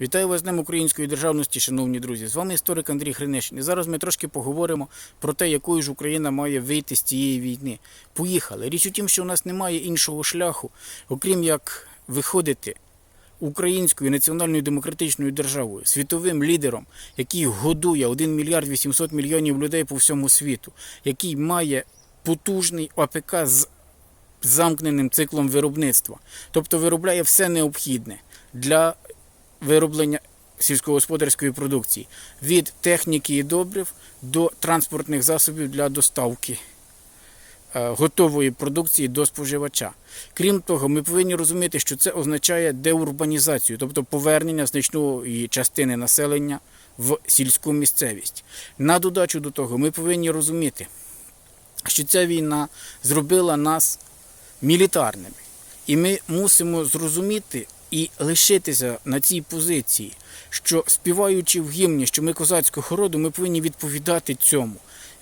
Вітаю вас з Днем української державності, шановні друзі. З вами історик Андрій Хринишин. І зараз ми трошки поговоримо про те, якою ж Україна має вийти з цієї війни. Поїхали. Річ у тім, що у нас немає іншого шляху, окрім як виходити українською національною демократичною державою, світовим лідером, який годує 1 мільярд 800 мільйонів людей по всьому світу, який має потужний ОПК з замкненим циклом виробництва, тобто виробляє все необхідне для вироблення сільськогосподарської продукції від техніки і добрив до транспортних засобів для доставки е, готової продукції до споживача. Крім того, ми повинні розуміти, що це означає деурбанізацію, тобто повернення значної частини населення в сільську місцевість. На додачу до того, ми повинні розуміти, що ця війна зробила нас мілітарними. І ми мусимо зрозуміти і лишитися на цій позиції, що співаючи в гімні, що ми козацького роду, ми повинні відповідати цьому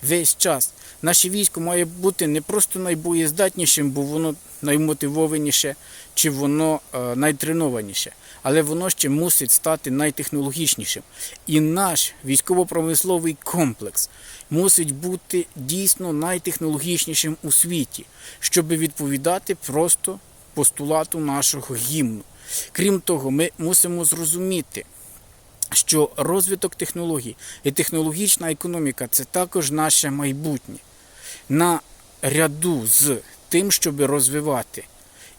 весь час. Наше військо має бути не просто найбоєздатнішим, бо воно наймотивованіше чи воно е, найтренованіше, але воно ще мусить стати найтехнологічнішим. І наш військово-промисловий комплекс мусить бути дійсно найтехнологічнішим у світі, щоб відповідати просто постулату нашого гімну. Крім того, ми мусимо зрозуміти, що розвиток технологій і технологічна економіка це також наше майбутнє. На ряду з тим, щоб розвивати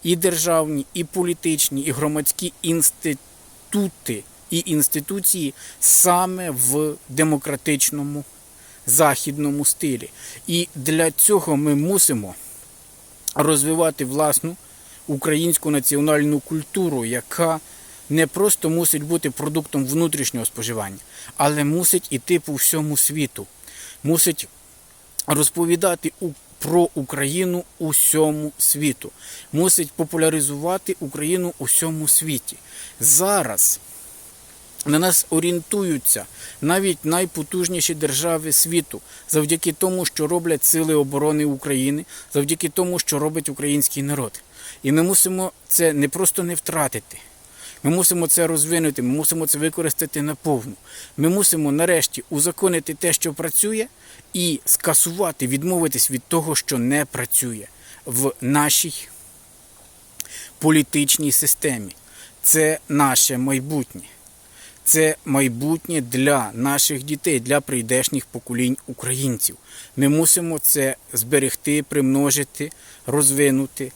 і державні, і політичні, і громадські інститути і інституції саме в демократичному західному стилі. І для цього ми мусимо розвивати власну українську національну культуру, яка не просто мусить бути продуктом внутрішнього споживання, але мусить іти по всьому світу, мусить розповідати про Україну усьому світу, мусить популяризувати Україну усьому світі. Зараз на нас орієнтуються навіть найпотужніші держави світу завдяки тому, що роблять сили оборони України, завдяки тому, що робить український народ. І ми мусимо це не просто не втратити. Ми мусимо це розвинути, ми мусимо це використати наповну. Ми мусимо нарешті узаконити те, що працює, і скасувати, відмовитись від того, що не працює в нашій політичній системі. Це наше майбутнє. Це майбутнє для наших дітей, для прийдешніх поколінь українців. Ми мусимо це зберегти, примножити, розвинути.